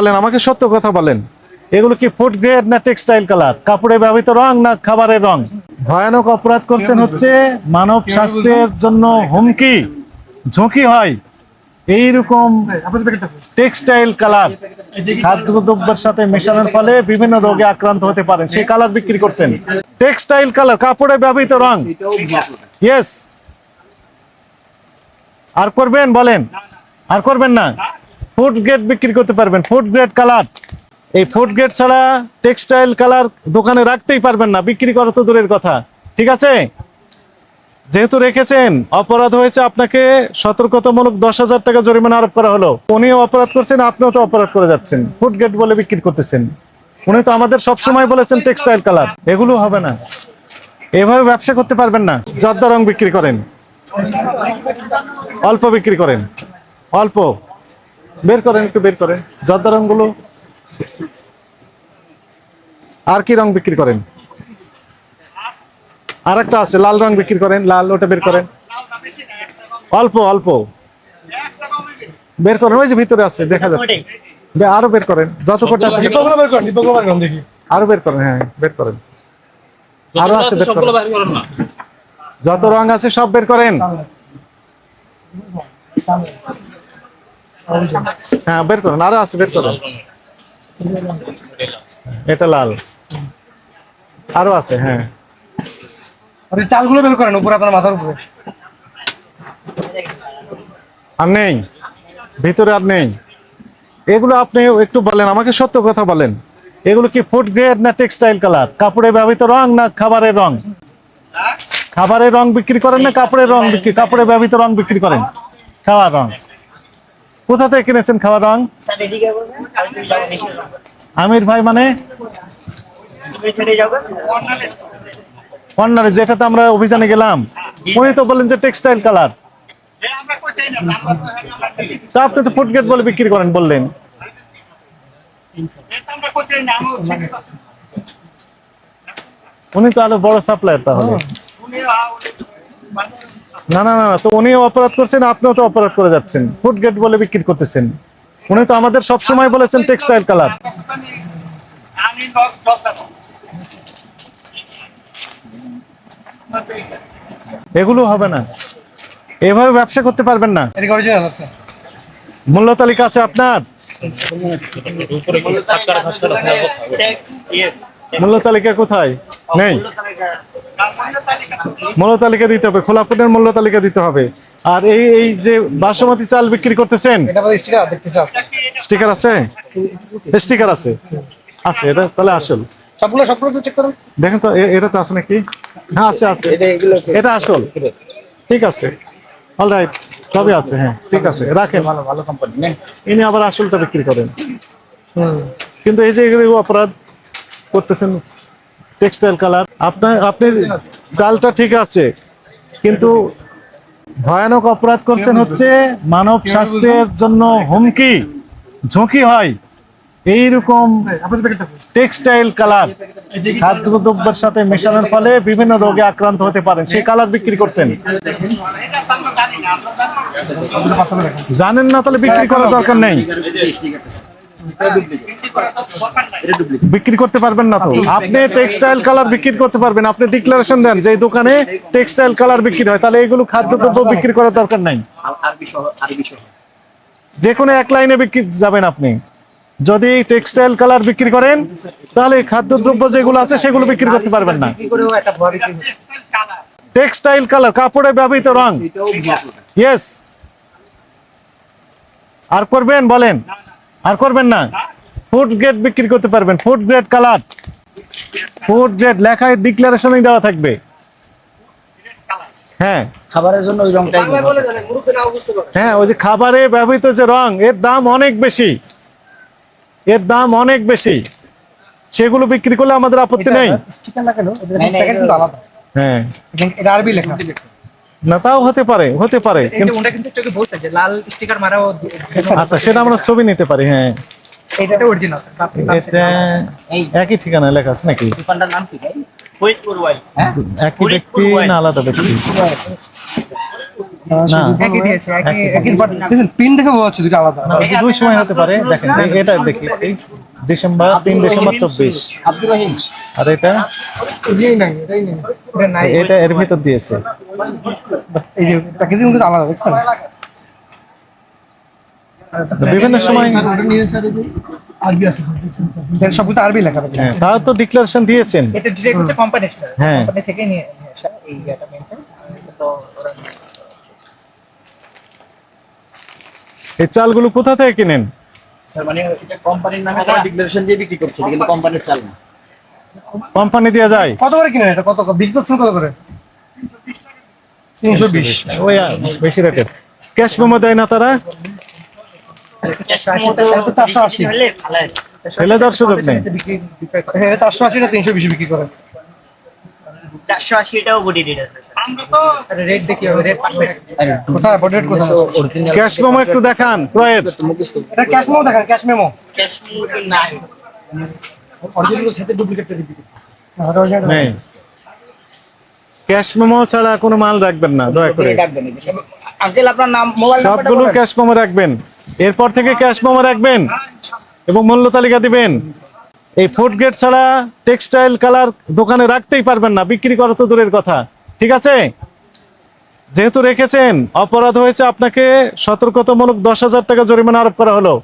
বলেন, আমাকে সত্য কথা বলেন। এগুলো কি ফুড গ্রেড না টেক্সটাইল কালার কাপড়ে ব্যবহৃত রং না খাবারের রং? ভয়ানক অপরাধ করছেন হচ্ছে মানব স্বাস্থ্যের জন্য হুমকি। ঝুঁকি হয়। এইরকম টেক্সটাইল কালার খাদ্যদ্রব্যের সাথে মেশানোর ফলে বিভিন্ন রোগে আক্রান্ত হতে পারেন সেই কালার বিক্রি করছেন। টেক্সটাইল কালার কাপড়ে ব্যবহৃত রং। ইয়েস আর করবেন, বলেন। আর করবেন না? ফুড গ্রেড বিক্রি করতে পারবেন। ফুড গ্রেড কালার এই ফুড গ্রেড ছাড়া টেক্সটাইল কালার দোকানে রাখতেই পারবেন না। বিক্রি করা তো দূরের কথা। ঠিক আছে? যেহেতু রেখেছেন, অপরাধ হয়েছে আপনাকে, সতর্কতামূলক দশ হাজার টাকা জরিমানা আরোপ করা হলো। উনিও অপরাধ করছেন, আপনিও তো অপরাধ করে যাচ্ছেন। ফুড গ্রেড বলে বিক্রি করতেছেন। উনি তো আমাদের সবসময় বলেছেন টেক্সটাইল কালার এগুলো হবে না। এভাবে ব্যবসা করতে পারবেন না। জর্দা রং বিক্রি করেন। অল্প বিক্রি করেন। অল্প। বের করেন একটু বের করেন। জর্দা রংগুলো। আর কি রং বিক্রি করেন? আর একটা আছে লাল রং বিক্রি করেন লাল ওটা বের করেন। অল্প অল্প। বের করেন ওই যে ভিতরে আছে দেখা যাচ্ছে। আরও বের করেন যত কটা আছে। আরও বের করেন হ্যাঁ বের করেন। আরও আছে বের সবগুলো করেন। বাইর করেন না। যত রং আছে সব বের করেন। হ্যাঁ বের করেন আরও আছে বের করেন। এটা লাল। আরও আছে হ্যাঁ। আর চালগুলো বের করেন উপরে আপনার মাথার উপরে। আর নেই ভিতরে আর নেই। এগুলো আপনি একটু বলেন আমাকে সত্য কথা বলেন। এগুলো কি ফুড গ্রেড না টেক্সটাইল কালার কাপড়ে ব্যবহৃত রং না খাবারের রং? খাবারের রং বিক্রি করেন না কাপড়ের রং বিক্রি কাপড়ে ব্যবহৃত রং বিক্রি করেন? খাওয়ার রং। কোথা থেকে কিনেছেন খাবার রং? আমির ভাই মানে? কর্নারে যেটাতে আমরা অভিযানে গেলাম। উনি তো বললেন যে টেক্সটাইল কালার তা আপনি তো গ্রেড বলে বিক্রি করেন বললেন। উনি তো আরও বড় সাপ্লায়ার তাহলে। না না না তো উনিও অপরাধ করছেন আপনিও তো অপরাধ করে যাচ্ছেন। ফুড গ্রেড বলে বিক্রি করতেছেন। উনি তো আমাদের সব সময় বলেছেন টেক্সটাইল কালার। এগুলো হবে না। এভাবে ব্যবসা করতে পারবেন না। মূল্য তালিকা আছে আপনার? কোথাও মূল্য তালিকা কোথায়? নেই। মূল্য তালিকা দিতে হবে খোলা খোলাপুরের মূল্য তালিকা দিতে হবে। আর এই এই যে বাসমতি চাল বিক্রি করতেছেন স্টিকার আছে? স্টিকার আছে। আছে এটা তাহলে আসল। সবগুলো সবগুলো চেক করুন। দেখেন তো এটা তো আছে নাকি? হ্যাঁ আছে আছে। এটা আসল। ঠিক আছে। অল রাইট সবই আছে হ্যাঁ ঠিক আছে রাখেন। ভালো ভালো কোম্পানি ইনি আবার আসলটা বিক্রি করেন। কিন্তু এই যে এগুলো অপরাধ করতেছেন টেক্সটাইল কালার আপনার আপনি চালটা ঠিক আছে কিন্তু ভয়ানক অপরাধ করছেন হচ্ছে মানব স্বাস্থ্যের জন্য হুমকি ঝুঁকি হয় এইরকম টেক্সটাইল কালার। খাদ্যদ্রব্যের সাথে মেশানোর ফলে বিভিন্ন রোগে আক্রান্ত হতে পারেন সেই কালার বিক্রি করছেন। জানেন না তাহলে বিক্রি করার দরকার নেই। বিক্রি করতে পারবেন না তো। আপনি টেক্সটাইল কালার বিক্রি করতে পারবেন। আপনি ডিক্লারেশন দেন যে দোকানে টেক্সটাইল কালার বিক্রি হয়। তাহলে এগুলো খাদ্যদ্রব্য বিক্রি করার দরকার নাই। যে কোনো এক লাইনে বিক্রি যাবেন আপনি। যদি টেক্সটাইল কালার বিক্রি করেন তাহলে খাদ্যদ্রব্য যেগুলো আছে সেগুলো বিক্রি করতে পারবেন না। টেক্সটাইল কালার কাপড়ে ব্যবহৃত রং। ইয়েস আর করবেন বলেন। আর করবেন না। ফুড গ্রেড বিক্রি করতে পারবেন। Food grade colour food grade লেখায় ডিক্লারেশনে দেওয়া থাকবে। হ্যাঁ। খাবারের জন্য ওই রংটাই হ্যাঁ ওই যে খাবারে ব্যবহৃত যে রং এর দাম অনেক বেশি। এর দাম অনেক বেশি। সেগুলো বিক্রি করলে আমাদের আপত্তি নেই। স্টিকার লাগানো হ্যাঁ। এটা আরবি লেখা। না তাও হতে পারে হতে পারে কিন্তু- ওটা কিন্তু একটু বলতে যে লাল স্টিকার মারাও আচ্ছা সেটা আমরা ছবি নিতে পারি হ্যাঁ। এটা অরিজিনাল এটা একই ঠিকানা লেখা আছে নাকি? হ্যাঁ? একই ব্যক্তি না আলাদা ব্যক্তি? না একই দিয়েছে একই একই বাট পিন দেখে বোঝা যাচ্ছে দুটো আলাদা। দুই সময় হতে পারে দেখেন এটা দেখি ডিসেম্বর তিন ডিসেম্বর চব্বিশ। আব্দুর রহিম। আর এটা? এটাই নাই এটাই নাই এটা নাই এটা এর ভিতর দিয়েছে। এই যে প্যাকেজিং কিন্তু আলাদা দেখছেন? বিভিন্ন সময় আরবি লেখা থাকে। হ্যাঁ তাও তো ডিক্লারেশন দিয়েছেন। এটা ডিরেক্ট হচ্ছে কোম্পানির স্যার হ্যাঁ। কোম্পানি থেকে নিয়ে এই এটা মেনটেন তো ওরা এই চালগুলো কোথা থেকে কিনেন? স্যার মানে এটা কোম্পানির নামে ডিক্লারেশন দিয়ে বিক্রি করছে কিন্তু কোম্পানির চাল না। কোম্পানি দেওয়া যায়। কত করে কিনেন এটা? কত বিগ বক্স কত করে? তিনশো বিশ। ওই বেশি রেটের ক্যাশ মেমো দেয় না তারা? চারশো আশি। ফেলে দেওয়ার সুযোগ নেই। করে চারশো আশিটা তিনশো বিশ বিক্রি করে। চারশো আশিটাও বডি রেট ক্যাশ মেমো একটু দেখান ক্রয়ের মুখস্থ। এটা ক্যাশ মেমো ক্যাশ মেমো নাই। অরিজিনাল সাথে ডুপ্লিকেটটা বিক্রি নেই। ক্যাশ মেমো ছাড়া কোনো মাল রাখবেন না দয়া করে। আঙ্কেল আপনার নাম মোবাইল সবগুলো ক্যাশ মেমো রাখবেন। এরপর থেকে ক্যাশ মেমো রাখবেন এবং মূল্য তালিকা দিবেন। এই ফুড গ্রেড ছাড়া টেক্সটাইল কালার দোকানে রাখতেই পারবেন না বিক্রি করা তো দূরের কথা। ঠিক আছে? যেহেতু রেখেছেন অপরাধ হয়েছে আপনাকে সতর্কতামূলক দশ হাজার টাকা জরিমানা আরোপ করা হলো।